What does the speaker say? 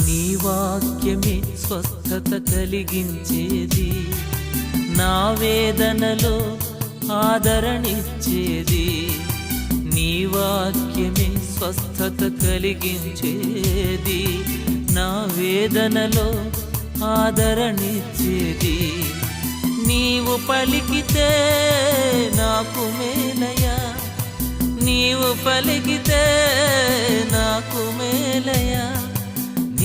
నీ వాక్యమే స్వస్థత కలిగించేది. నా వేదనలో ఆదరణిచ్చేది. నీ వాక్యమే స్వస్థత కలిగించేది. నా వేదనలో ఆదరణిచ్చేది. నీవు పలికితే నాకు మేలయా నీవు పలికితే